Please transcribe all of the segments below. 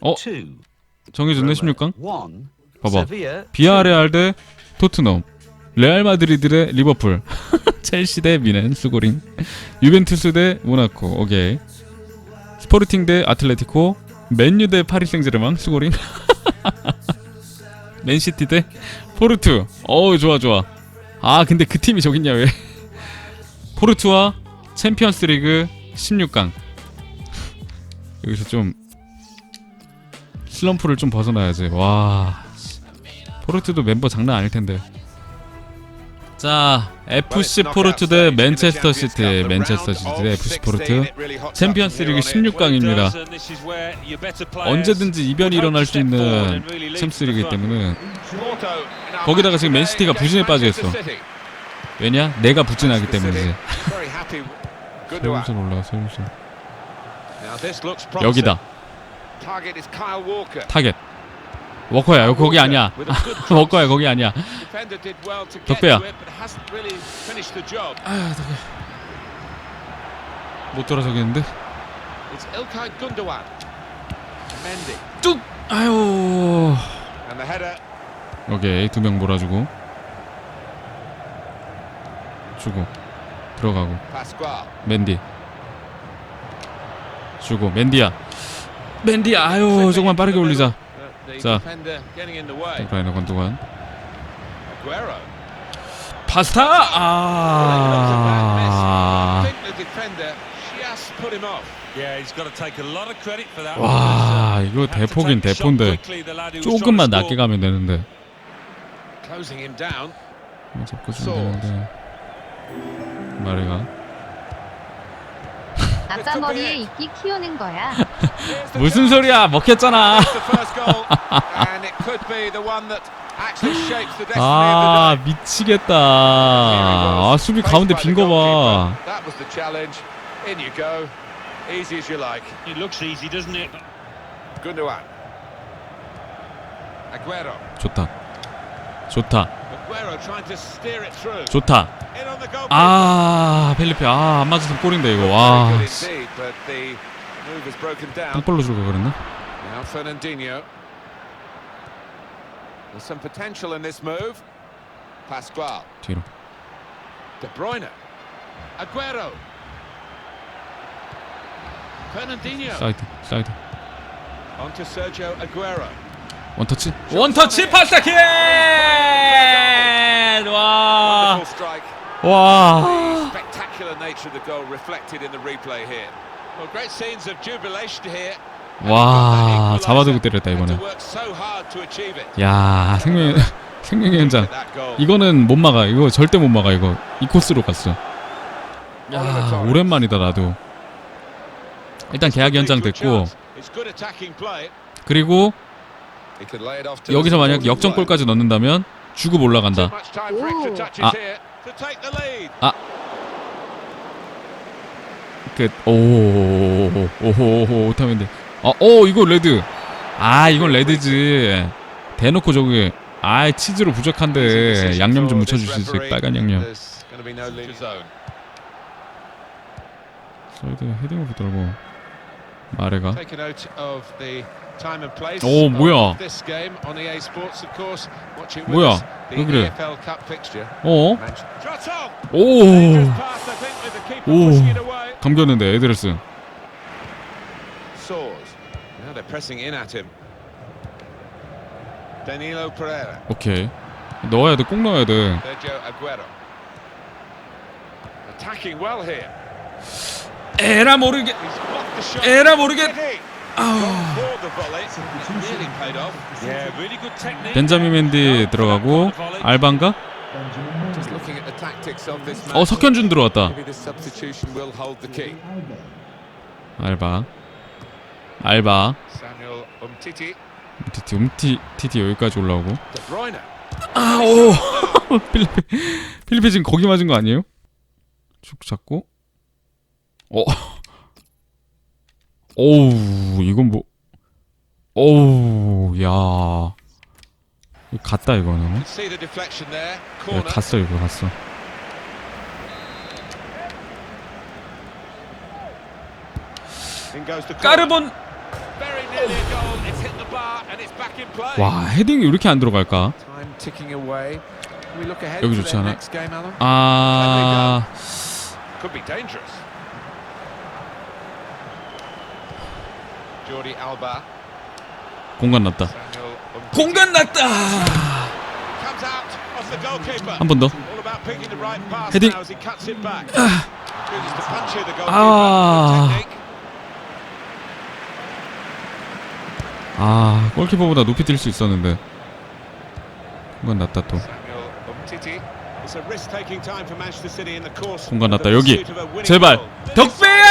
어? 정해졌네 16강? One. 봐봐. 비아레알 대 토트넘. 레알 마드리드 대 리버풀. 첼시 대 미넨 수고링. 유벤투스 대 모나코. 오케이. 스포르팅 대 아틀레티코. 맨유 대 파리 생제르맹 수고링. 맨시티 대 포르투. 어우 좋아 좋아. 아 근데 그 팀이 저기 있냐 왜? 포르투와 챔피언스 리그 16강. 여기서 좀 슬럼프를 좀 벗어나야지 와 포르투도 멤버 장난 아닐 텐데. 자, FC 포르투 대 맨체스터 시티, 맨체스터 시티 대 FC 포르투. 챔피언스리그 16강입니다. 언제든지 이변이 일어날 수 있는 챔스리그이기 때문에 거기다가 지금 맨시티가 부진에 빠져 있어. 왜냐? 내가 부진하기 때문이지. 세울선 올라가, 세울선. 여기다. 타겟. 워커야, 거기 아니야. 워커야, 거기 아니야. 덕배야. 아, 덕배. 못 돌아서겠는데? 뚝! 아유. 오케이, 두 명 몰아주고. 주고. 들어가고. 맨디. 주고. 맨디야. 맨디야, 아유, 조금만 빠르게 올리자. 자. 라이너 권도관. 파스타! 아. 와, 이거 대폭인 대포인데. 조금만 낮게 가면 되는데. 잡고 주면 되는데. 마리가. 아빠 머리에 이끼 키우는 거야. 무슨 소리야? 먹혔잖아. 아, 미치겠다. 아, 수비 가운데 빈 거 봐. That was the challenge. In you go. Easy as you like. It looks easy, doesn't it? Gundogan. Aguero. 좋다. 좋다. Aguero trying to steer it through. 좋다. In on the goal. 아, 펠리페. 아, 안 맞았으면 골인데 이거. 와. Very good 씨. indeed, but the move has broken down. 땅볼로 줄걸 그랬나? Now Fernandinho. There's some potential in this move. Pascual. 뒤로. De Bruyne. Aguero. Fernandinho. 사이드. 사이드. On to Sergio Aguero. 원터치. 원터치 파스타킥! 와. 와. 와, 잡아두고 때렸다 이번에. 야, 생명 생명의 현장. 이거는 못 막아. 이거 절대 못 막아. 이거 이 코스로 갔어. 야, 오랜만이다 나도. 일단 계약 연장 됐고. 그리고 여기서 만약 역전골까지 넣는다면 주고 line. 올라간다. 아. lead. 끝. 오, 오호, 오타면데. 아, 오, 이거 레드. 아, 이건 레드지. 대놓고 저기. 아, 치즈로 부족한데 양념 좀. 빨간 양념. Going to be no lead zone. 사이드 헤딩으로 들고 마레가. 오, 뭐야. this game on EA Sports, of course. Watching with 뭐야? 왜 그래? 어? On! 오. 감겼는데 에드레스. 오케이. 넣어야 돼, 꼭 넣어야 돼. 에라 모르게. 에라 모르게. 벤자민 맨디 들어가고 알반가? 어. 석현준 들어왔다. 알바. 알바. Samuel Umtiti. 티티 음티 티티 여기까지 올라오고. De Bruyne. 아, 오. 필리핀 필리핀 지금 거기 맞은 거 아니에요? 쭉 잡고. 어. 오우, 이건 뭐 오우, 야. 이거 갔다 이거는. Corner. 갔어 이거 갔어. 까르본. 와 헤딩이 왜 이렇게 안 들어갈까? 여기 좋지 않아? 아 공간 났다. 공간 났다. 한 번 더. Ah. Good technique. 아 골키퍼보다 높이 뛸 수 있었는데 공간 났다 또. 공간 났다 여기. 제발. 덕배야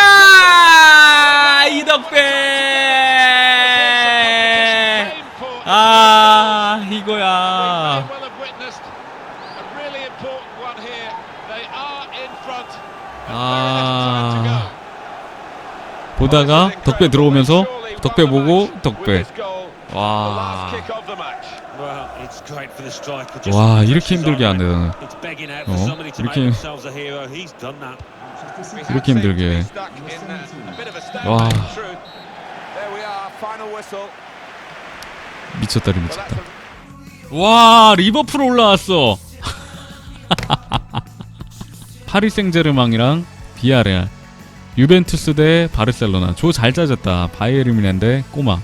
이덕배. 아 이거야. 아 보다가 덕배 들어오면서 덕배 보고 덕배. 와. 와 이렇게 힘들게 for 어? 이렇게- 이렇게 힘들게. 와. 미쳤다리 미쳤다. 와 리버풀 올라왔어. 파리 생제르맹이랑 비아레알, 유벤투스 대 바르셀로나. 조 잘 짜졌다. 바이에르미넨데 꼬마.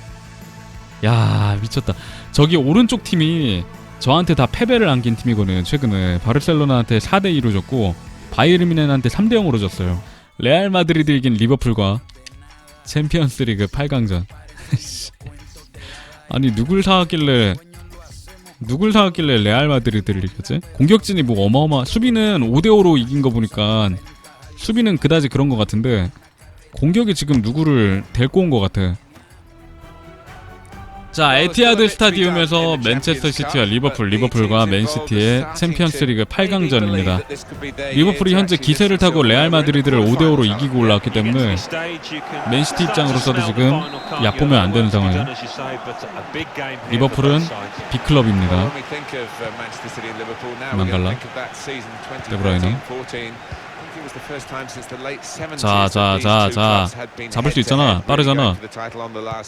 야 미쳤다. 저기 오른쪽 팀이 저한테 다 패배를 안긴 팀이거든. 최근에 바르셀로나한테 4대 2로 졌고 바이에르미넨한테 3대 0으로 졌어요. 레알 마드리드 이긴 리버풀과 챔피언스리그 8강전. 아니 누굴 사왔길래 누굴 사왔길래 레알 마드리드를 이겼지? 공격진이 뭐 어마어마 수비는 5대 5로 이긴 거 보니까 수비는 그다지 그런 거 같은데 공격이 지금 누구를 데리고 온거 같아 자 에티하드 스타디움에서 맨체스터 시티와 리버풀 리버풀과 맨시티의 챔피언스 리그 8강전입니다. 리버풀이 현재 기세를 타고 레알 마드리드를 5대5로 이기고 올라왔기 때문에 맨시티 입장으로서도 지금 약 보면 안 되는 상황이에요. 리버풀은 빅클럽입니다. City and Liverpool now, we Mangala. think of that season De Bruyne. 2013-14. I think it was the first time since the late 70s 자, 자, 자, two 자. clubs had been 잡을 수 있잖아. 빠르잖아.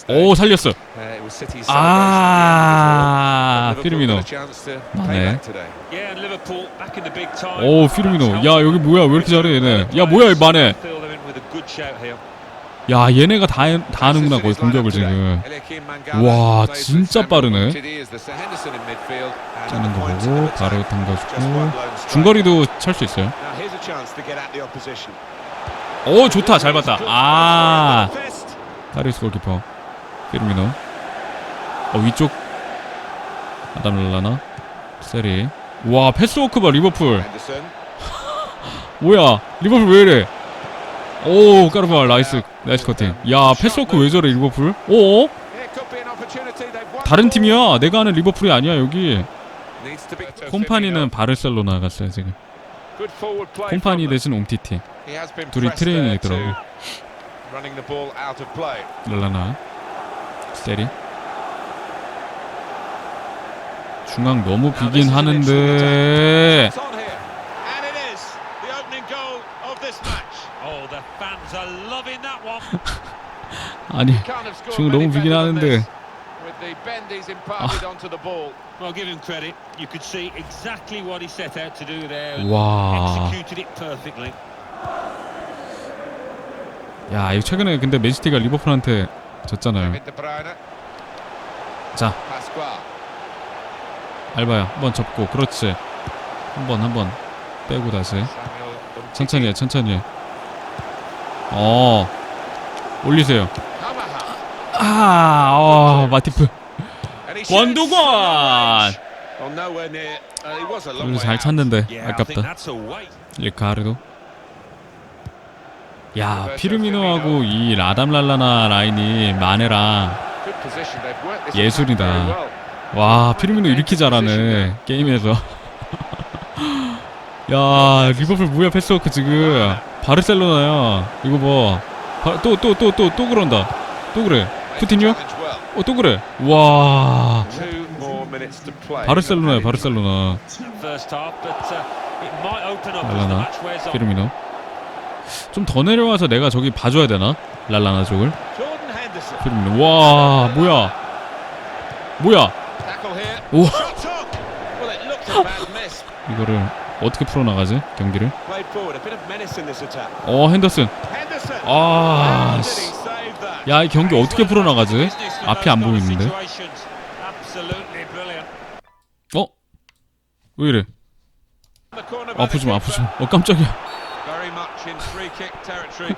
오 살렸어 Uh, 아 피르미노 아, 네. 오 피르미노 야 여기 뭐야 왜 이렇게 잘해 얘네 야 뭐야 이 만해. 야 얘네가 다, 다 하는구나 거의 공격을 지금 와, 진짜 빠르네. 짜는 거 보고 바로 당겨주고 중거리도 찰 수 있어요 오 좋다. 잘 봤다. 아. 파리스 골키퍼. 피르미노. 어 위쪽. 아담 랄라나. 세리. 와 패스워크 봐 리버풀. 뭐야? 리버풀 왜 이래? 오 까르바 나이스. 나이스 커팅. 야 패스워크 왜 저래 리버풀? 오 다른 팀이야? 내가 아는 리버풀이 아니야 여기. 콤파니는 바르셀로나 갔어요 지금 콤파니 대신 옴티티. 둘이 트레이닝 있더라고. 랄라나. 세리. 중앙 너무 비긴 하는데. Oh, the fans are loving that one. 아니 지금 너무 비긴 하는데 Well, give him credit. You could see exactly what he set out to do there. and 와 Executed it perfectly. 야, 이거 최근에 근데 맨시티가 리버풀한테 졌잖아요. 자, 알바야, 한번 접고, 그렇지. 한 번, 한번 빼고 다시. 천천히 해, 천천히 해. 어, 올리세요. 아, 어, 마티프. 권도관! 오늘 잘 찾는데, 아깝다. 리카르도. 야, 피르미노하고 이 라담랄라나 라인이 마네랑 예술이다. 와 피르미노 이렇게 잘하네 게임에서 야 리버풀 뭐야 패스워크 지금 바르셀로나야 이거 봐 또 또또또또 그런다 또 그래 쿠티뉴 어 또 그래 와 바르셀로나야 바르셀로나 uh, 랄라나. 피르미노 좀 더 내려와서 내가 저기 봐줘야 되나 랄라나 쪽을 피르미노 와 뭐야 뭐야? 오. 이거를 어떻게 풀어나가지 경기를? 어 핸더슨. 아, 씨. 야 이 경기 어떻게 풀어나가지? 앞이 안 보이는데. 어? 왜 이래? 아프지 마 아프지 마. 어 깜짝이야.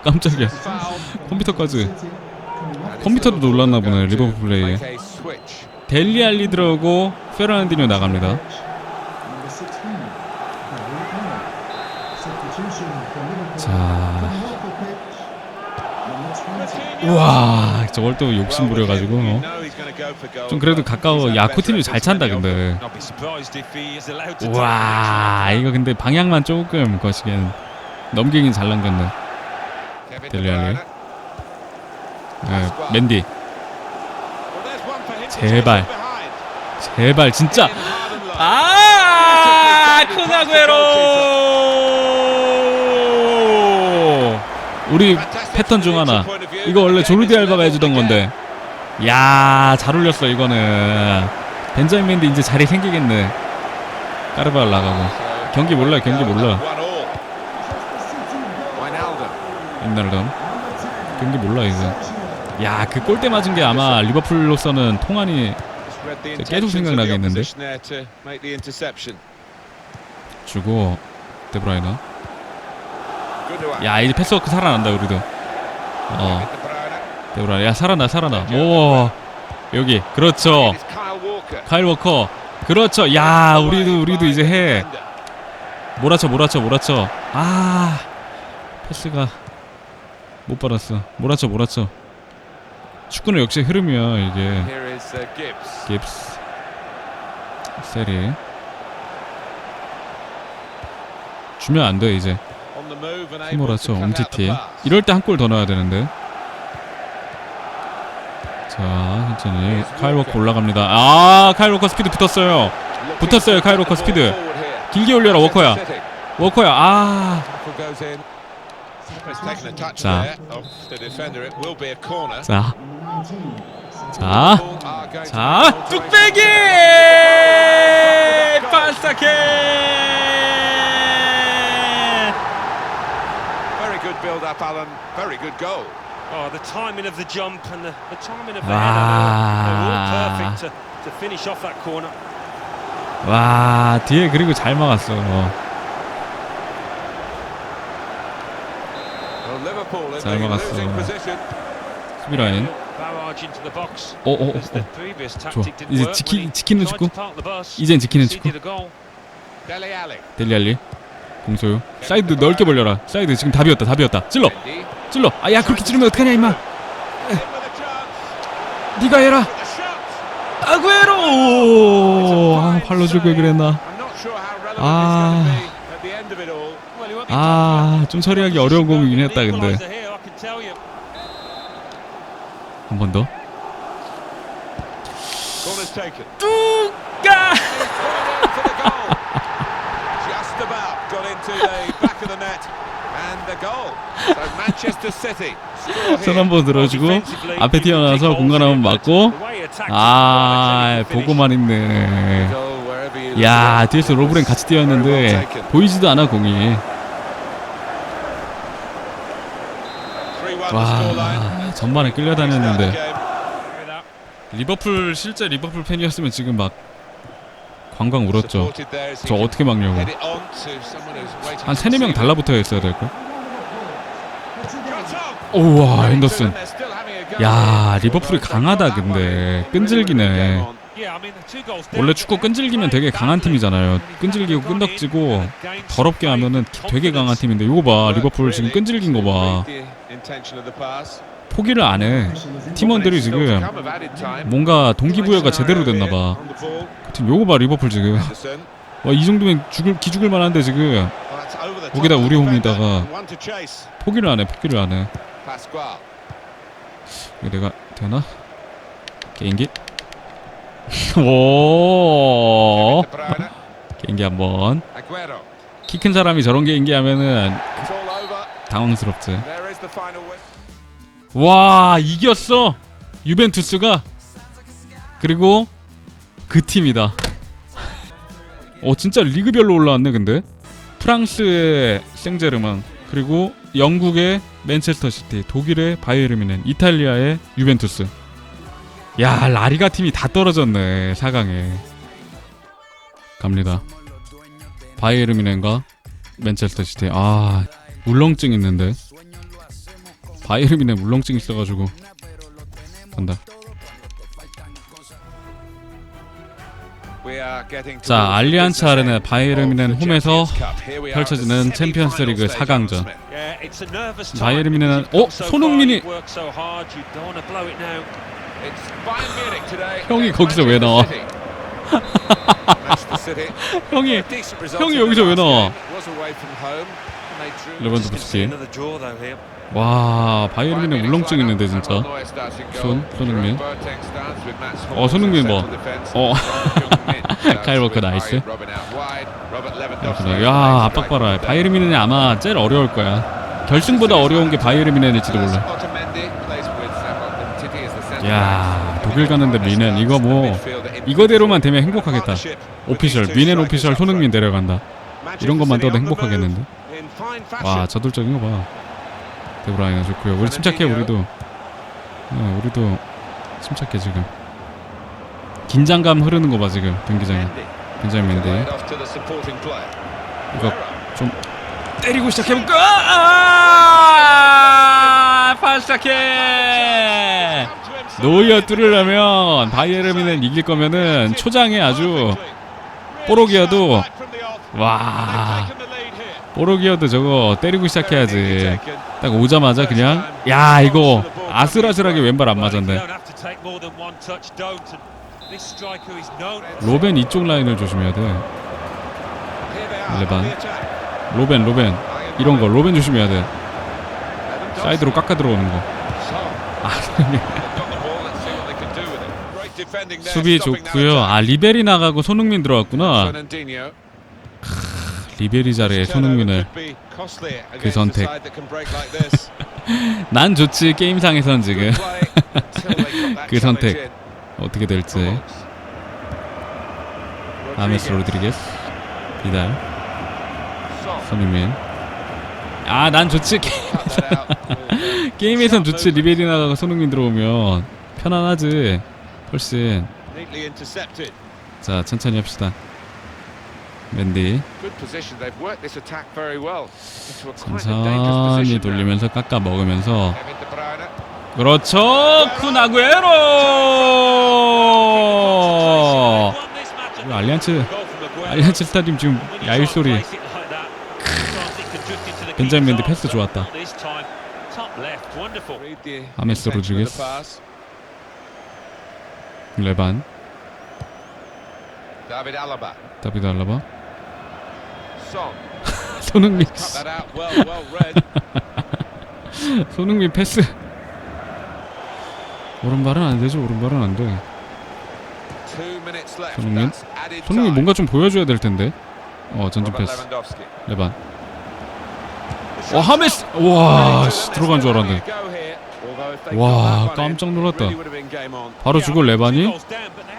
깜짝이야. 컴퓨터까지. 컴퓨터도 놀랐나 보네, 리버풀 플레이에. 델리 알리 들어오고 페르난디뇨 나갑니다. 우와 저걸 또 욕심 부려가지고 어. goal, 좀 그래도 가까워. he's had 야 better 코티뉴 잘 찬다. 근데. I'll be surprised if he is allowed to take 와 이거 근데 방향만 조금 거시기엔 넘기긴 잘 넘겼네. Kevin 델리 De 알리. Bruyne. 예, 맨디 제발. 제발 진짜. 아 쿠나구에로 우리 패턴 중 하나. 이거 원래 조르디 알바가 해주던 건데. 야 잘 올렸어 이거는. 벤자민 맨디 이제 자리 생기겠네. 까르발 나가고. 경기 몰라 경기 몰라. 옛날던 경기 몰라 이거. 야 그 골대 맞은 게 아마 리버풀로서는 통안이 계속 생각나겠는데? 주고 데브라이너. 야 이제 패스워크 살아난다 우리도 어. Bruyne. 데브라이너 야 살아나 살아나. 오 여기. 그렇죠. 카일 워커. 그렇죠. 야 우리도 우리도 이제 해. 몰아쳐 몰아쳐 몰아쳐. 아 패스가 못 받았어. 몰아쳐 몰아쳐. 축구는 역시 흐름이야 이게. Is uh. 깁스 세리. 주면 안 돼 이제 The pass. 이럴 때 한 골 더 넣어야 되는데 자 천천히 카일 워커 올라갑니다 아 카일 워커 스피드 붙었어요 붙었어요, the 스피드. 길게 올려라 워커야. 워커야 아 자. 자, 19, 자, 자, 뚝배기! 발사케! Very good build-up, Alan. Very good goal. Oh, the timing of the jump and the, the timing of the Ah. header, they're all perfect to, to finish off that corner. 와, 뒤에 그리고 잘 막았어. Well, Liverpool in 잘 the 막았어. losing position. 수비 라인. Barrage into the box. 오, 오, 오, As the 오. previous 좋아. tactic didn't 이제 work 지키, when he 지키는 tried 축구. to park the bus. 이젠 지키는 축구. Conceded a goal. Dele Alli. 델리알리. 공소유. 사이드 넓게 벌려라. 사이드 지금 다 비었다. 다 비었다. 찔러. 찔러. 아, 야, 그렇게 찌르면 어떡하냐, 임마. 네가 해라. 아구에로. 아, 발로 주고 그랬나. Ah. be 아, 좀 처리하기 어려운 공이긴 했다, 근데. 한 번 더. Corner's taken. 뚜까! for the goal. Just about got into the back of the net and the goal. So Manchester City score 손. 한 번 들어주고 앞에 holes 공간 한번 맞고 아 보고만 있네 야. 뒤에서 로브렌 같이 뛰었는데. 보이지도 않아 공이 3-1 the scoreline. 와 전반에 끌려다녔는데. 리버풀 실제 리버풀 팬이었으면 지금 막 광광 울었죠 저 어떻게 막냐고 한 세네 명. 달라붙어 있어야 될걸. 오와 핸더슨 야. 리버풀이 강하다 근데. 끈질기네 원래 축구 끈질기면 되게 강한. 팀이잖아요 끈질기고 끈덕지고 더럽게 하면은 되게 강한. 팀인데 이거 봐 리버풀 지금 끈질긴 to 거봐 포기를 안 해 팀원들이 Still to 지금. 뭔가 동기부여가 제대로 the ball. 지금 요거 봐 리버풀 지금. 와 이 정도면 죽을 기죽을 만한데 지금 거기다 우리 chase. 포기를 안 해 포기를 안해 Pasquale. 이거 내가 되나 개인기 오. 개인기 한번. 키 큰 사람이 저런 개인기 하면은. 당황스럽지 와 이겼어 유벤투스가 그리고 그 팀이다. 어 진짜 리그별로 올라왔네 근데 프랑스의 생제르맹 그리고 영국의 맨체스터 시티, 독일의 바이에른 뮌헨, 이탈리아의 유벤투스. 야 라리가 팀이 다 떨어졌네 4강에. 갑니다. 바이에른 뮌헨과 맨체스터 시티. 아 울렁증 있는데. 뮌헨 울렁증 있어가지고 간다. 자, 알리안츠 아레나 바이에른 뮌헨 홈에서 펼쳐지는 챔피언스 리그 리그 4강전. 4강전. 바이에른 뮌헨은 어 손흥민이 형이 거기서 왜 나와? 형이 형이 여기서 왜 나와? 레반도프스키. 와 바이에른 뮌헨 울렁증 있는데 진짜. 손 손흥민. 어 손흥민 뭐. 어 카일 워커 나이스. 야 압박 봐라. 바이에른 뮌헨이 아마 제일 어려울 거야. 결승보다 어려운 게 바이에른 뮌헨일지도 몰라. 야 독일 가는데 뮌헨 이거 뭐 이거대로만 되면 행복하겠다. 오피셜 뮌헨 오피셜 손흥민 데려간다. 이런 것만 떠도 행복하겠는데. 와 저돌적인 거 봐. 데브라이너 좋고요. 우리 침착해 우리도. 어, 우리도 침착해 지금. 긴장감 흐르는 거 봐 지금 경기장에. 굉장히 맨데. 이거 좀 때리고 시작해 볼까? 아! 팔스타케 노이어 뚫으려면 바이에른 뮌헨 이길 거면은 초장에 아주 뽀록이어도 와 뽀록이어도 저거 때리고 시작해야지 딱 오자마자 그냥 야 이거 아슬아슬하게 왼발 안 맞았네. 로벤 이쪽 라인을 조심해야 돼. 레반. 로벤 로벤. 이런 거 로벤 조심해야 돼. 사이드로 깎아 들어오는 거. 수비 좋고요. 아 리베리 나가고 손흥민 들어왔구나 리베리 자리에 손흥민을 그 선택. 난 좋지 게임상에선 지금. 그 선택. 어떻게 될지. 아메스 로드리게스. 비달. 손흥민. 아 난 좋지 게- 게임에선 좋지 리베리 나가고 손흥민 들어오면. 편안하지 훨씬. 자 천천히 합시다 맨디. 천천히 돌리면서 깎아 먹으면서. 그렇죠. 쿠나구에로! 알리안츠 알리안츠 스타디움 지금 야일 소리. 벤자민 맨디 패스 좋았다. 아메스 로드리게스. 레반. 다비드 알라바 손흥민 well read. 손흥민 패스. 오른발은 안 되죠. 오른발은 안돼. 손흥민? 손흥민. 뭔가 좀 보여줘야 될 텐데. 어 전진 패스. 레반. 와 하메스 와 씨, 들어간 줄 알았는데 와, 깜짝 놀랐다. 바로 주고 레반이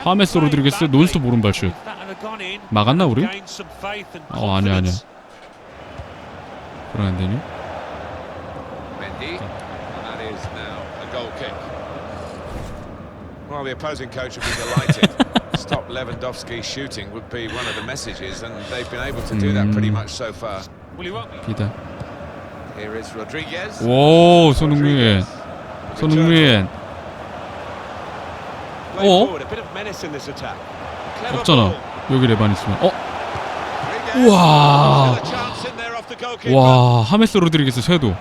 하메스 로드리게스 논스톱 오른발 슛 막았나 우리? 어 아니야 아니야 그러면 안 되니? Mendy. And that is now a goal kick. Well, the opposing coach would be delighted. Stop Lewandowski shooting would be one of the messages, and they've been able to do that pretty Mm. much so far. 비다 Here is Rodriguez. 오 손흥민 손흥민 어? 없잖아. 여기 레반 있으면. 어? 우와. 와 하메스 로드리게스 쇄도.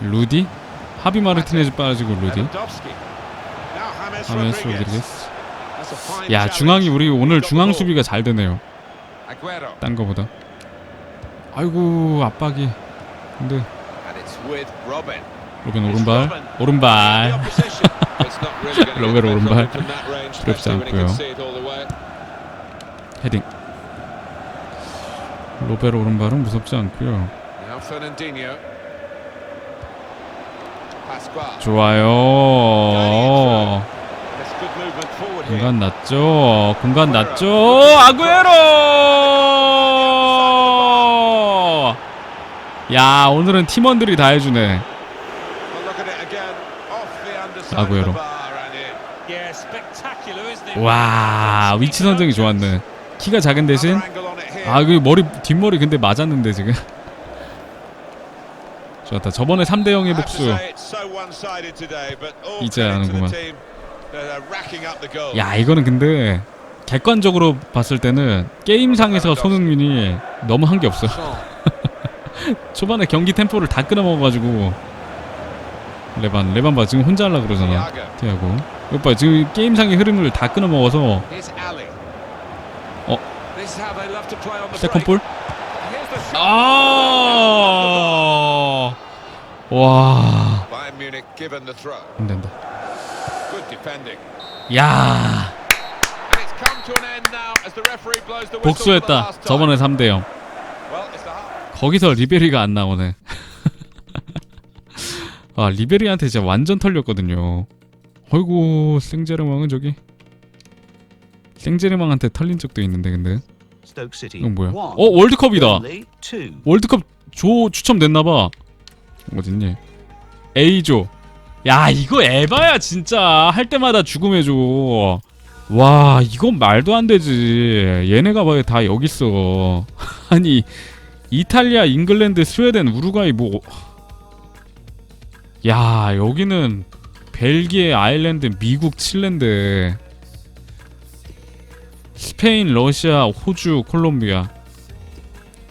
루디? 하비 마르티네즈 빠지고 루디? 하메스 로드리게스. 야 중앙이 우리 오늘 중앙 수비가 잘 되네요. 딴 거보다. 아이고 압박이. 근데. 로벤 오른발 오른발 로베르 get 오른발. 두렵지 않고요. 헤딩 로베르 오른발은 무섭지 않고요. 좋아요 났죠. 공간 났죠. 아구에로! 야, 오늘은 팀원들이 다 해주네. It 와, 위치 선정이 좋았네. 키가 작은 대신. 아, 그 머리 뒷머리 근데 맞았는데 지금. 좋았다. 저번에 3대 0의 I have to 복수. 이제 하는구만. 야, 이거는 근데 객관적으로 봤을 때는 게임상에서 손흥민이 너무 한 게 없어. 초반에 경기 템포를 다 끊어먹어가지고 레반 레반 봐 지금 혼자 하려 그러잖아. 티아고 봐 지금 게임상의 흐름을 다 끊어먹어서 Here's Ali. Oh. This is how they love to play on the 세컨 break. 볼 Here's the shot. 아! 와. 안 된다 Good defending. 야 복수했다. 저번에 3대 0 Well, it's the half. 거기서 리베리가 안 나오네 아 리베리한테 진짜 완전 털렸거든요 어이구 생제르망은 저기 생제르망한테 털린 적도 있는데 근데. 이건 뭐야. 어 월드컵이다. 월드컵 조 추첨됐나봐. 어딨니? A조. 야 이거 에바야 진짜. 할 때마다 죽음의 조 와 이건 말도 안 되지. 얘네가 왜 다 여기 있어. 아니 이탈리아 잉글랜드 스웨덴 우루과이 뭐. 야 여기는 벨기에 아일랜드 미국 칠랜드 스페인 러시아 호주 콜롬비아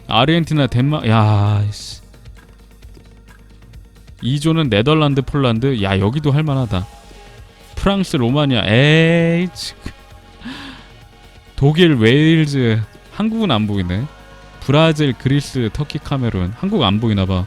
아르헨티나 덴마크 야 씨. 2조는 네덜란드 폴란드 야 여기도 할만하다 프랑스 로마니아 에이 치. 독일 웨일즈 한국은 안 보이네 브라질 그리스 터키 카메룬 한국 안 보이나봐